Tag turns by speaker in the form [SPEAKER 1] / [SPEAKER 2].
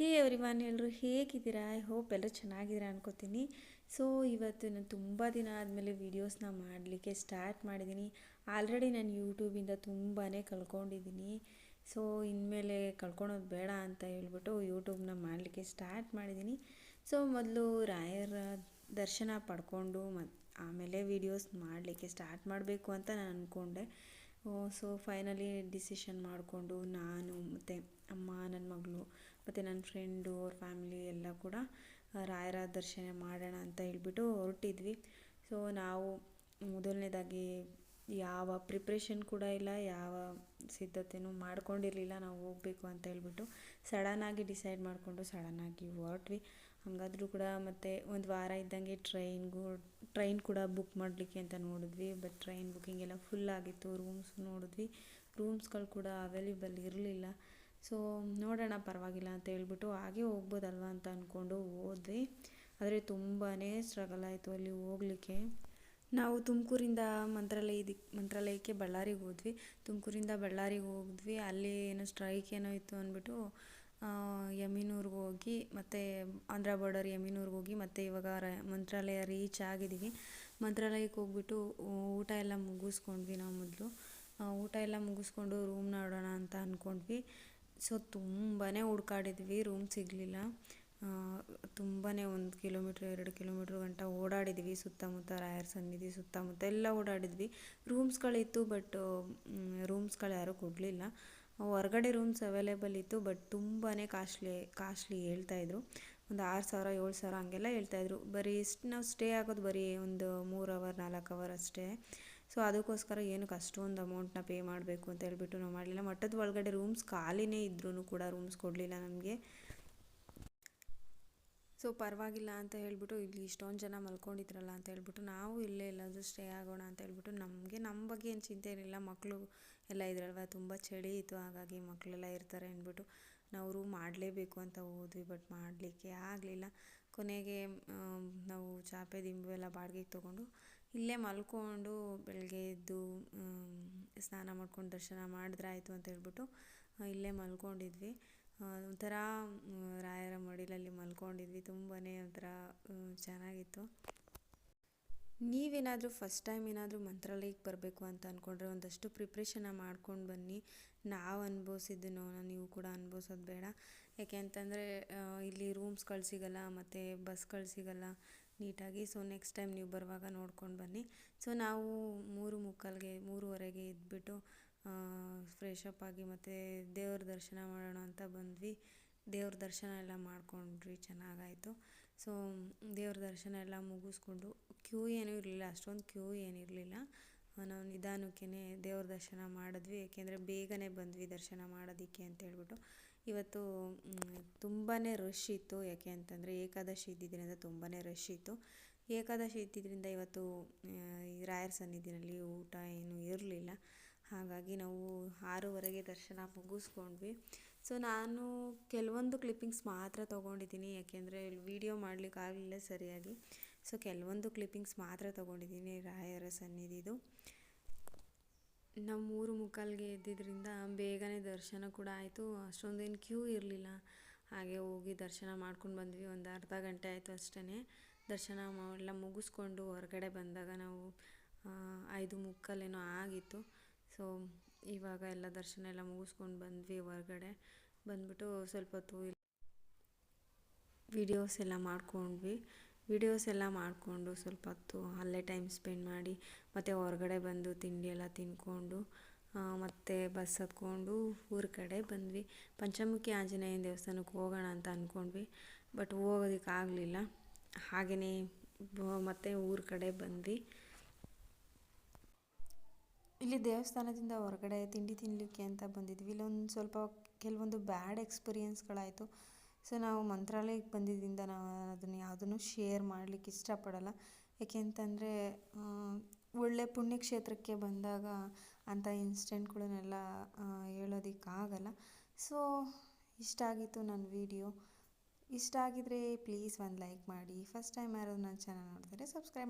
[SPEAKER 1] ಹೇ everyone ಎಲ್ಲರೂ ಹೇಗಿದ್ದೀರಾ? I hope ಎಲ್ಲರೂ ಚೆನ್ನಾಗಿದ್ದೀರಾ ಅನ್ಕೋತೀನಿ. ಸೊ ಇವತ್ತು ನಾನು ತುಂಬ ದಿನ ಆದಮೇಲೆ ವೀಡಿಯೋಸ್ನ ಮಾಡಲಿಕ್ಕೆ ಸ್ಟಾರ್ಟ್ ಮಾಡಿದ್ದೀನಿ. ಆಲ್ರೆಡಿ ನಾನು ಯೂಟ್ಯೂಬಿಂದ ತುಂಬಾ ಕಳ್ಕೊಂಡಿದ್ದೀನಿ. ಸೊ ಇನ್ಮೇಲೆ ಕಳ್ಕೊಳೋದು ಬೇಡ ಅಂತ ಹೇಳ್ಬಿಟ್ಟು ಯೂಟ್ಯೂಬ್ನ ಮಾಡಲಿಕ್ಕೆ ಸ್ಟಾರ್ಟ್ ಮಾಡಿದ್ದೀನಿ. ಸೊ ಮೊದಲು ರಾಯರ ದರ್ಶನ ಪಡ್ಕೊಂಡು ಆಮೇಲೆ ವೀಡಿಯೋಸ್ ಮಾಡಲಿಕ್ಕೆ ಸ್ಟಾರ್ಟ್ ಮಾಡಬೇಕು ಅಂತ ನಾನು ಅಂದ್ಕೊಂಡೆ ಸೊ ಫೈನಲಿ ಡಿಸಿಷನ್ ಮಾಡಿಕೊಂಡು ನಾನು ಮತ್ತು ಅಮ್ಮ ನನ್ನ ಮಗಳು ಮತ್ತು ನನ್ನ ಫ್ರೆಂಡು ಅವ್ರ ಫ್ಯಾಮಿಲಿ ಎಲ್ಲ ಕೂಡ ರಾಯರ ದರ್ಶನ ಮಾಡೋಣ ಅಂತ ಹೇಳ್ಬಿಟ್ಟು ಹೊರಟಿದ್ವಿ. ಸೊ ನಾವು ಮೊದಲನೇದಾಗಿ ಯಾವ ಪ್ರಿಪ್ರೇಷನ್ ಕೂಡ ಇಲ್ಲ, ಯಾವ ಸಿದ್ಧತೆನೂ ಮಾಡ್ಕೊಂಡಿರಲಿಲ್ಲ, ನಾವು ಹೋಗಬೇಕು ಅಂತ ಹೇಳ್ಬಿಟ್ಟು ಸಡನ್ನಾಗಿ ಡಿಸೈಡ್ ಮಾಡಿಕೊಂಡು ಸಡನ್ನಾಗಿ ಹೊರಟ್ವಿ. ಹಾಗಾದ್ರೂ ಕೂಡ ಮತ್ತು ಒಂದು ವಾರ ಇದ್ದಂಗೆ ಟ್ರೈನ್ಗೂ ಟ್ರೈನ್ ಕೂಡ ಬುಕ್ ಮಾಡಲಿಕ್ಕೆ ಅಂತ ನೋಡಿದ್ವಿ ಬಟ್ ಟ್ರೈನ್ ಬುಕ್ಕಿಂಗ್ ಎಲ್ಲ ಫುಲ್ ಆಗಿತ್ತು. ರೂಮ್ಸ್ ನೋಡಿದ್ವಿ. ರೂಮ್ಸ್ಗಳು ಕೂಡ ಅವೈಲೇಬಲ್ ಇರಲಿಲ್ಲ. ಸೊ ನೋಡೋಣ ಪರವಾಗಿಲ್ಲ ಅಂತ ಹೇಳ್ಬಿಟ್ಟು ಹಾಗೆ ಹೋಗ್ಬೋದಲ್ವ ಅಂತ ಅಂದ್ಕೊಂಡು ಹೋದ್ವಿ. ಆದರೆ ತುಂಬಾ ಸ್ಟ್ರಗಲ್ ಆಯಿತು ಅಲ್ಲಿ ಹೋಗಲಿಕ್ಕೆ. ನಾವು ತುಮಕೂರಿಂದ ಮಂತ್ರಾಲಯ ಮಂತ್ರಾಲಯಕ್ಕೆ ಬಳ್ಳಾರಿಗೆ ಹೋದ್ವಿ. ತುಮಕೂರಿಂದ ಬಳ್ಳಾರಿಗೆ ಹೋದ್ವಿ. ಅಲ್ಲಿ ಏನೋ ಸ್ಟ್ರೈಕ್ ಏನೋ ಇತ್ತು ಅಂದ್ಬಿಟ್ಟು ಯಮೀನೂರ್ಗೆ ಹೋಗಿ ಮತ್ತು ಆಂಧ್ರ ಬಾರ್ಡರ್ ಯಮಿನೂರ್ಗೆ ಹೋಗಿ ಮತ್ತು ಇವಾಗ ರ, ಮಂತ್ರಾಲಯ ರೀಚ್ ಆಗಿದ್ದೀವಿ. ಮಂತ್ರಾಲಯಕ್ಕೆ ಹೋಗ್ಬಿಟ್ಟು ಊಟ ಎಲ್ಲ ಮುಗಿಸ್ಕೊಂಡ್ವಿ ನಾವು ಮೊದಲು. ಊಟ ಎಲ್ಲ ಮುಗಿಸ್ಕೊಂಡು ರೂಮ್ ನೋಡೋಣ ಅಂತ ಅಂದ್ಕೊಂಡ್ವಿ ಸೊ ತುಂಬಾ ಹುಡ್ಕಾಡಿದ್ವಿ ರೂಮ್ ಸಿಗಲಿಲ್ಲ. ತುಂಬಾ ಒಂದು ಕಿಲೋಮೀಟ್ರ್ ಎರಡು ಕಿಲೋಮೀಟ್ರ್ ಗಂಟ ಓಡಾಡಿದ್ವಿ ಸುತ್ತಮುತ್ತ ರಾಯರ ಸನ್ನಿಧಿ, ಸುತ್ತಮುತ್ತ ಎಲ್ಲ ಓಡಾಡಿದ್ವಿ. ರೂಮ್ಸ್ಗಳಿತ್ತು ಬಟ್ ರೂಮ್ಸ್ಗಳು ಯಾರೂ ಕೊಡಲಿಲ್ಲ. ಹೊರಗಡೆ ರೂಮ್ಸ್ ಅವೈಲೇಬಲ್ ಇತ್ತು ಬಟ್ ತುಂಬಾ ಕಾಸ್ಟ್ಲಿ ಕಾಸ್ಟ್ಲಿ ಹೇಳ್ತಾಯಿದ್ರು ಒಂದು ಆರು ಸಾವಿರ, ಏಳು ಸಾವಿರ ಹಂಗೆಲ್ಲ ಹೇಳ್ತಾಯಿದ್ರು ಬರೀ ಇಷ್ಟು ನಾವು ಸ್ಟೇ ಆಗೋದು ಬರೀ ಒಂದು ಮೂರು ಅವರ್ ನಾಲ್ಕು ಅವರ್ ಅಷ್ಟೇ. ಸೊ ಅದಕ್ಕೋಸ್ಕರ ಏನಕ್ಕೆ ಅಷ್ಟೊಂದು ಅಮೌಂಟ್ನ ಪೇ ಮಾಡಬೇಕು ಅಂತ ಹೇಳ್ಬಿಟ್ಟು ನಾವು ಮಾಡಲಿಲ್ಲ. ಮಠದ ಒಳಗಡೆ ರೂಮ್ಸ್ ಖಾಲಿನೇ ಇದ್ರೂ ಕೂಡ ರೂಮ್ಸ್ ಕೊಡಲಿಲ್ಲ ನಮಗೆ. ಸೊ ಪರವಾಗಿಲ್ಲ ಅಂತ ಹೇಳಿಬಿಟ್ಟು ಇಲ್ಲಿ ಇಷ್ಟೊಂದು ಜನ ಮಲ್ಕೊಂಡಿದ್ರಲ್ಲ ಅಂತ ಹೇಳಿಬಿಟ್ಟು ನಾವು ಇಲ್ಲೇ ಎಲ್ಲಾದರೂ ಸ್ಟೇ ಆಗೋಣ ಅಂತ ಹೇಳ್ಬಿಟ್ಟು ನಮಗೆ ನಮ್ಮ ಬಗ್ಗೆ ಏನು ಚಿಂತೆ ಇರಲಿಲ್ಲ ಮಕ್ಕಳು ಎಲ್ಲ ಇದ್ರಲ್ವ? ತುಂಬ ಚಳಿ ಇತ್ತು ಹಾಗಾಗಿ ಮಕ್ಕಳೆಲ್ಲ ಇರ್ತಾರೆ ಅಂದ್ಬಿಟ್ಟು ನಾವು ರೂಮ್ ಮಾಡಲೇಬೇಕು ಅಂತ ಹೋದ್ವಿ ಬಟ್ ಮಾಡಲಿಕ್ಕೆ ಆಗಲಿಲ್ಲ. ಕೊನೆಗೆ ನಾವು ಚಾಪೆ, ದಿಂಬು ಎಲ್ಲ ಬಾಡಿಗೆಗೆ ತೊಗೊಂಡು ಇಲ್ಲೇ ಮಲ್ಕೊಂಡು ಬೆಳಗ್ಗೆ ಎದ್ದು ಸ್ನಾನ ಮಾಡ್ಕೊಂಡು ದರ್ಶನ ಮಾಡಿದ್ರೆ ಅಂತ ಹೇಳ್ಬಿಟ್ಟು ಇಲ್ಲೇ ಮಲ್ಕೊಂಡಿದ್ವಿ. ಒಂಥರ ರಾಯರ ಮಡಿಲಲ್ಲಿ ಮಲ್ಕೊಂಡಿದ್ವಿ. ತುಂಬಾ ಒಂಥರ ಚೆನ್ನಾಗಿತ್ತು. ನೀವೇನಾದರೂ ಫಸ್ಟ್ ಟೈಮ್ ಏನಾದರೂ ಮಂತ್ರಾಲಯಕ್ಕೆ ಬರಬೇಕು ಅಂತ ಅಂದ್ಕೊಂಡ್ರೆ ಒಂದಷ್ಟು ಪ್ರಿಪ್ರೇಷನ್ನ ಮಾಡ್ಕೊಂಡು ಬನ್ನಿ. ನಾವು ಅನುಭವಿಸಿದ್ದನ್ನು ನೀವು ಕೂಡ ಅನುಭವಿಸೋದು ಬೇಡ. ಯಾಕೆ ಅಂತಂದರೆ ಇಲ್ಲಿ ರೂಮ್ಸ್ಗಳು ಸಿಗಲ್ಲ, ಮತ್ತು ಬಸ್ಗಳು ಸಿಗಲ್ಲ ನೀಟಾಗಿ. ಸೊ ನೆಕ್ಸ್ಟ್ ಟೈಮ್ ನೀವು ಬರುವಾಗ ನೋಡ್ಕೊಂಡು ಬನ್ನಿ. ಸೊ ನಾವು ಮೂರು ಮುಕ್ಕಾಲಿಗೆ, ಮೂರುವರೆಗೆ ಇದ್ಬಿಟ್ಟು ಫ್ರೆಶ್ ಅಪ್ ಆಗಿ ಮತ್ತು ದೇವ್ರ ದರ್ಶನ ಮಾಡೋಣ ಅಂತ ಬಂದ್ವಿ. ದೇವ್ರ ದರ್ಶನ ಎಲ್ಲ ಮಾಡ್ಕೊಂಡ್ರಿ ಚೆನ್ನಾಗಾಯಿತು. ಸೊ ದೇವ್ರ ದರ್ಶನ ಎಲ್ಲ ಮುಗಿಸ್ಕೊಂಡು ಕ್ಯೂ ಏನೂ ಇರಲಿಲ್ಲ, ಅಷ್ಟೊಂದು ಕ್ಯೂ ಏನಿರಲಿಲ್ಲ ನಾವು ನಿಧಾನಕ್ಕೇ ದೇವ್ರ ದರ್ಶನ ಮಾಡಿದ್ವಿ, ಏಕೆಂದರೆ ಬೇಗನೆ ಬಂದ್ವಿ ದರ್ಶನ ಮಾಡೋದಕ್ಕೆ ಅಂತ ಹೇಳ್ಬಿಟ್ಟು. ಇವತ್ತು ತುಂಬಾ ರಶ್ ಇತ್ತು. ಯಾಕೆ ಅಂತಂದರೆ ಏಕಾದಶಿ ಇದ್ದಿದ್ದರಿಂದ ತುಂಬಾ ರಶ್ ಇತ್ತು. ಏಕಾದಶಿ ಇದ್ದಿದ್ದರಿಂದ ಇವತ್ತು ರಾಯರ ಸನ್ನಿಧಿನಲ್ಲಿ ಊಟ ಏನೂ ಇರಲಿಲ್ಲ. ಹಾಗಾಗಿ ನಾವು ಆರೂವರೆಗೆ ದರ್ಶನ ಮುಗಿಸ್ಕೊಂಡ್ವಿ. ಸೊ ನಾನು ಕೆಲವೊಂದು ಕ್ಲಿಪ್ಪಿಂಗ್ಸ್ ಮಾತ್ರ ತೊಗೊಂಡಿದ್ದೀನಿ. ಯಾಕೆಂದರೆ ವೀಡಿಯೋ ಮಾಡಲಿಕ್ಕೆ ಆಗಲಿಲ್ಲ ಸರಿಯಾಗಿ. ಸೊ ಕೆಲವೊಂದು ಕ್ಲಿಪ್ಪಿಂಗ್ಸ್ ಮಾತ್ರ ತೊಗೊಂಡಿದ್ದೀನಿ ರಾಯರ ಸನ್ನಿಧಿದು. ನಮ್ಮ ಊರು ಮುಕ್ಕಾಲಿಗೆ ಇದ್ದಿದ್ದರಿಂದ ಬೇಗನೆ ದರ್ಶನ ಕೂಡ ಆಯಿತು. ಅಷ್ಟೊಂದೇನು ಕ್ಯೂ ಇರಲಿಲ್ಲ. ಹಾಗೆ ಹೋಗಿ ದರ್ಶನ ಮಾಡ್ಕೊಂಡು ಬಂದ್ವಿ. ಒಂದು ಅರ್ಧ ಗಂಟೆ ಆಯಿತು ಅಷ್ಟೇ ದರ್ಶನ ಎಲ್ಲ ಮುಗಿಸ್ಕೊಂಡು ಹೊರಗಡೆ ಬಂದಾಗ ನಾವು ಐದು ಮುಕ್ಕಾಲೇನೋ ಆಗಿತ್ತು. ಸೊ ಇವಾಗ ಎಲ್ಲ ದರ್ಶನ ಎಲ್ಲ ಮುಗಿಸ್ಕೊಂಡು ಬಂದ್ವಿ ಹೊರಗಡೆ. ಬಂದ್ಬಿಟ್ಟು ಸ್ವಲ್ಪ ಹೊತ್ತು ವಿಡಿಯೋಸ್ ಎಲ್ಲ ಮಾಡ್ಕೊಂಡ್ವಿ. ವಿಡಿಯೋಸ್ ಎಲ್ಲ ಮಾಡಿಕೊಂಡು ಸ್ವಲ್ಪ ಹೊತ್ತು ಅಲ್ಲೇ ಟೈಮ್ ಸ್ಪೆಂಡ್ ಮಾಡಿ, ಮತ್ತು ಹೊರಗಡೆ ಬಂದು ತಿಂಡಿ ಎಲ್ಲ ತಿಂದ್ಕೊಂಡು ಮತ್ತು ಬಸ್ ಹತ್ಕೊಂಡು ಊರ ಕಡೆ ಬಂದ್ವಿ. ಪಂಚಮುಖಿ ಆಂಜನೇಯನ ದೇವಸ್ಥಾನಕ್ಕೆ ಹೋಗೋಣ ಅಂತ ಅಂದ್ಕೊಂಡ್ವಿ ಬಟ್ ಹೋಗೋದಕ್ಕಾಗಲಿಲ್ಲ. ಹಾಗೆಯೇ ಮತ್ತೆ ಊರ ಕಡೆ ಬಂದ್ವಿ. ಇಲ್ಲಿ ದೇವಸ್ಥಾನದಿಂದ ಹೊರಗಡೆ ತಿಂಡಿ ತಿನ್ನಲಿಕ್ಕೆ ಅಂತ ಬಂದಿದ್ವಿ. ಇಲ್ಲೊಂದು ಸ್ವಲ್ಪ ಕೆಲವೊಂದು ಬ್ಯಾಡ್ ಎಕ್ಸ್ಪೀರಿಯೆನ್ಸ್ಗಳಾಯಿತು ಸೊ ನಾವು ಮಂತ್ರಾಲಯಕ್ಕೆ ಬಂದಿದ್ದರಿಂದ ನಾವು ಅದನ್ನು ಯಾವುದನ್ನು ಶೇರ್ ಮಾಡಲಿಕ್ಕೆ ಇಷ್ಟಪಡಲ್ಲ. ಯಾಕೆ ಅಂತಂದರೆ ಒಳ್ಳೆ ಪುಣ್ಯಕ್ಷೇತ್ರಕ್ಕೆ ಬಂದಾಗ ಅಂಥ ಇನ್ಸಿಡೆಂಟ್ಗಳನ್ನೆಲ್ಲ ಹೇಳೋದಕ್ಕಾಗಲ್ಲ. ಸೊ ಇಷ್ಟ ಆಗಿತ್ತು ನನ್ನ ವಿಡಿಯೋ ಇಷ್ಟ ಆಗಿದ್ರೆ ಪ್ಲೀಸ್ ಒಂದು ಲೈಕ್ ಮಾಡಿ. ಫಸ್ಟ್ ಟೈಮ್ ಯಾರಾದ್ರು ನನ್ನ ಚಾನಲ್ ನೋಡಿದರೆ ಸಬ್ಸ್ಕ್ರೈಬ್ ಮಾಡಿ